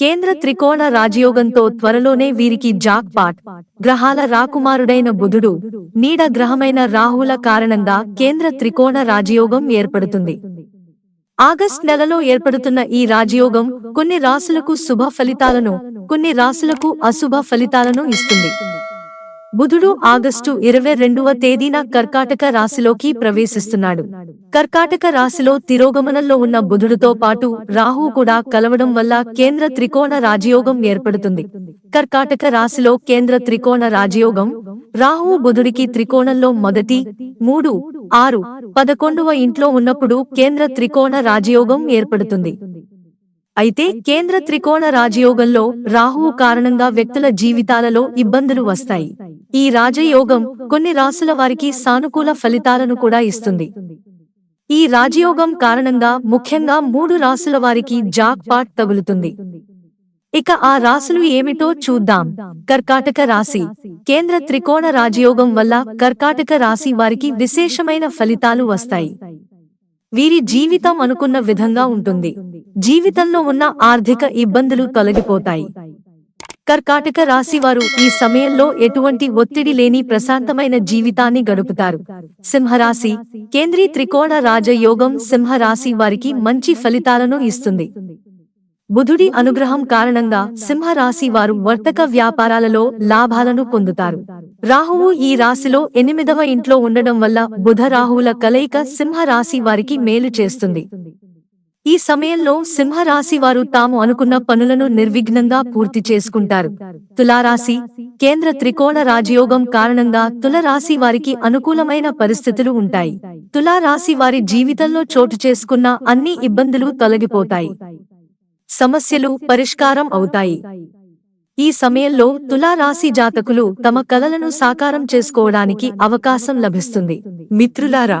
కేంద్ర త్రికోణ రాజయోగంతో త్వరలోనే వీరికి జాక్ పాట్ గ్రహాల రాకుమారుడైన బుధుడు నీడ గ్రహమైన రాహుల కారణంగా కేంద్ర త్రికోణ రాజయోగం ఏర్పడుతుంది. ఆగస్ట్ నెలలో ఏర్పడుతున్న ఈ రాజయోగం కొన్ని రాసులకు శుభ ఫలితాలను కొన్ని రాసులకు అశుభ ఫలితాలను ఇస్తుంది. బుధుడు ఆగస్టు ఇరవై రెండవ తేదీన కర్కాటక రాశిలోకి ప్రవేశిస్తున్నాడు. కర్కాటక రాశిలో తిరోగమనంలో ఉన్న బుధుడితో పాటు రాహు కూడా కలవడం వల్ల కేంద్ర త్రికోణ రాజయోగం ఏర్పడుతుంది. కర్కాటక రాశిలో కేంద్ర త్రికోణ రాజయోగం రాహు బుధుడికి త్రికోణంలో మొదటి మూడు ఆరు పదకొండవ ఇంట్లో ఉన్నప్పుడు కేంద్ర త్రికోణ రాజయోగం ఏర్పడుతుంది. అయితే కేంద్ర త్రికోణ రాజయోగంలో రాహువు కారణంగా వ్యక్తుల జీవితాలలో ఇబ్బందులు వస్తాయి. ఈ రాజయోగం కొన్ని రాసుల వారికి సానుకూల ఫలితాలను కూడా ఇస్తుంది. ఈ రాజయోగం కారణంగా ముఖ్యంగా మూడు రాసుల వారికి జాక్ పాట్ తగులుతుంది. ఇక ఆ రాసులు ఏమిటో చూద్దాం. కర్కాటక రాశి. కేంద్ర త్రికోణ రాజయోగం వల్ల కర్కాటక రాశి వారికి విశేషమైన ఫలితాలు వస్తాయి. వీరి జీవితం అనుకున్న విధంగా ఉంటుంది. జీవితంలో ఉన్న ఆర్థిక ఇబ్బందులు తొలగిపోతాయి. కర్కాటక రాశి వారు ఈ సమయంలో ఎటువంటి ఒత్తిడి లేని ప్రశాంతమైన జీవితాన్ని గడుపుతారు. సింహరాశి కేంద్రీ త్రికోణ రాజయోగం సింహరాశి వారికి మంచి ఫలితాలను ఇస్తుంది. బుధుడి అనుగ్రహం కారణంగా సింహరాశి వారు వర్తక వ్యాపారాలలో లాభాలను పొందుతారు. రాహువు ఈ రాశిలో ఎనిమిదవ ఇంట్లో ఉండడం వల్ల బుధ రాహువుల కలయిక సింహరాశి వారికి మేలు చేస్తుంది. ఈ సమయంలో సింహరాశి వారు తాము అనుకున్న పనులను నిర్విఘ్నంగా పూర్తి చేసుకుంటారు. తులారాశి కేంద్ర త్రికోణ రాజయోగం కారణంగా తులరాశి వారికి అనుకూలమైన పరిస్థితులు ఉంటాయి. తులారాశి వారి జీవితంలో చోటు చేసుకున్న అన్ని ఇబ్బందులు తొలగిపోతాయి. సమస్యలు పరిష్కారం అవుతాయి. ఈ సమయంలో తులారాశి జాతకులు తమ కలలను సాకారం చేసుకోవడానికి అవకాశం లభిస్తుంది. మిత్రులారా